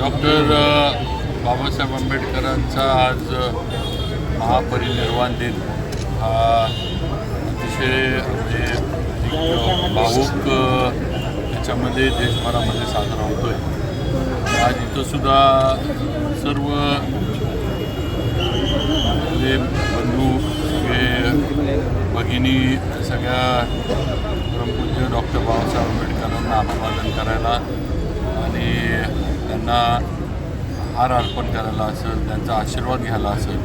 Doctor Babasaheb आंबेडकरांचा आज महापरिनिर्वाण दिन. हा अतिशय म्हणजे एक भावूक याच्यामध्ये देशभरामध्ये साजरा होतो आहे आज इथंसुद्धा सर्व जे बंधू सगळे भगिनी सगळ्या परमपूज्य डॉक्टर बाबासाहेब आंबेडकरांना अभिवादन करायला आणि त्यांना हार अर्पण करायला असेल त्यांचा आशीर्वाद घ्यायला असेल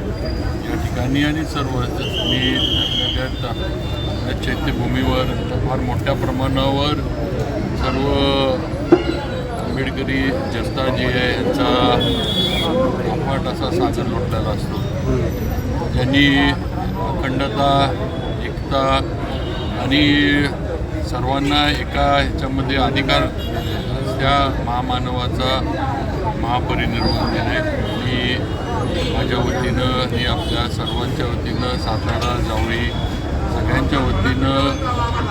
या ठिकाणी आणि सर्व मी आपल्या चैत्यभूमीवर फार मोठ्या प्रमाणावर सर्व आंबेडकरी जनता जी आहे यांचा अफाट असा सागर लोटलेला असतो. त्यांनी अखंडता एकता आणि सर्वांना एका ह्याच्यामध्ये अधिकार त्या महामानवाचा महापरिनिर्वाण दिन आहे. मी माझ्या वतीनं आणि आपल्या सर्वांच्या वतीनं सातारा जावळी सगळ्यांच्या वतीनं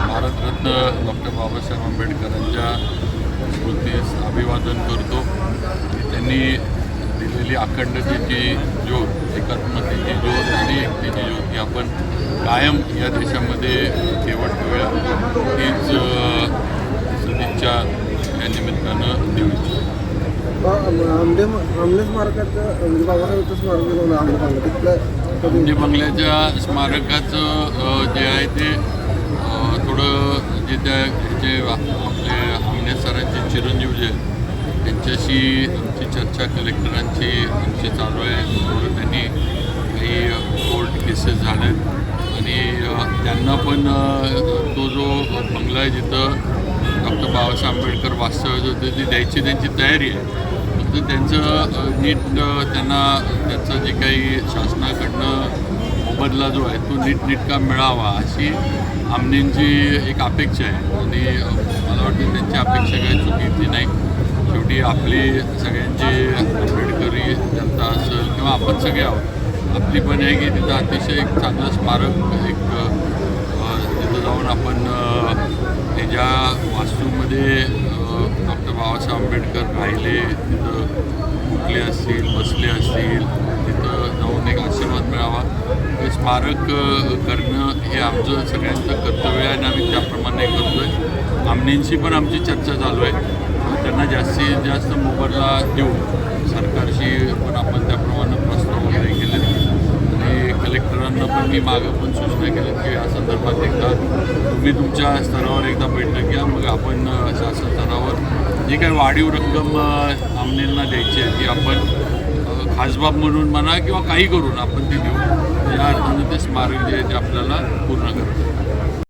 भारतरत्न डॉक्टर बाबासाहेब आंबेडकरांच्या स्मृतीस अभिवादन करतो. त्यांनी दिलेली अखंडतेची ज्योत एकात्मतेची ज्योत आणि एकतेची ज्योत ही आपण कायम या देशामध्ये ठेवत ठेवूया हीच सदिच्छा देऊ इच्छितो आमदे स्मारकाचं म्हणजे स्मारक बनवलं तिथलं म्हणजे बंगल्याच्या स्मारकाचं जे आहे ते थोडं जे त्या जे आपले आमने सरांचे चिरंजीव जे त्यांच्याशी आमची चर्चा कलेक्टरांची आमची चालू आहे. थोडं त्यांनी काही कोर्ट केसेस झाल्या आहेत आणि त्यांना पण तो जो बंगला आहे जिथं डॉक्टर बाबासाहेब आंबेडकर वास्तव्य होते ती द्यायची त्यांची तयारी आहे. फक्त त्यांचं नीट त्यांना त्याचं जे काही शासनाकडनं मोबदला जो आहे तो नीटनीटका मिळावा अशी आमनेंची एक अपेक्षा आहे. आणि मला वाटतं त्यांची अपेक्षा काही चुकीची नाही. शेवटी आपली सगळ्यांची आंबेडकरी जनता असेल किंवा आपण सगळे आहोत आपली पण आहे की तिथं अतिशय एक चांगलं स्मारक एक तिथं जाऊन आपण ज्या वास्तूमध्ये डॉक्टर बाबासाहेब आंबेडकर राहिले तिथं उठले असतील बसले असतील तिथं जाऊन एक आशीर्वाद मिळावा. हे स्मारक करणं हे आमचं सगळ्यांचं कर्तव्य आहे आणि आम्ही त्याप्रमाणे करतो आहे आमनेंशी पण आमची चर्चा चालू आहे. त्यांना जास्तीत जास्त मोबदला देऊ सरकारशी पण आपण त्याप्रमाणे प्रस्ताव वगैरे केले आणि कलेक्टरांना पण मी मागं पण सूचना केल्या की या संदर्भात एकदा तुम्ही तुमच्या स्तरावर एकदा बैठक घ्या. मग आपण शासन स्तरावर जी काही वाढीव रक्कम आमनेलना द्यायची आहे ती आपण खासबाब म्हणून म्हणा किंवा काही करून आपण ती देऊ. या अर्थानं ते स्मारक जे आहे ते आपल्याला पूर्ण करतो.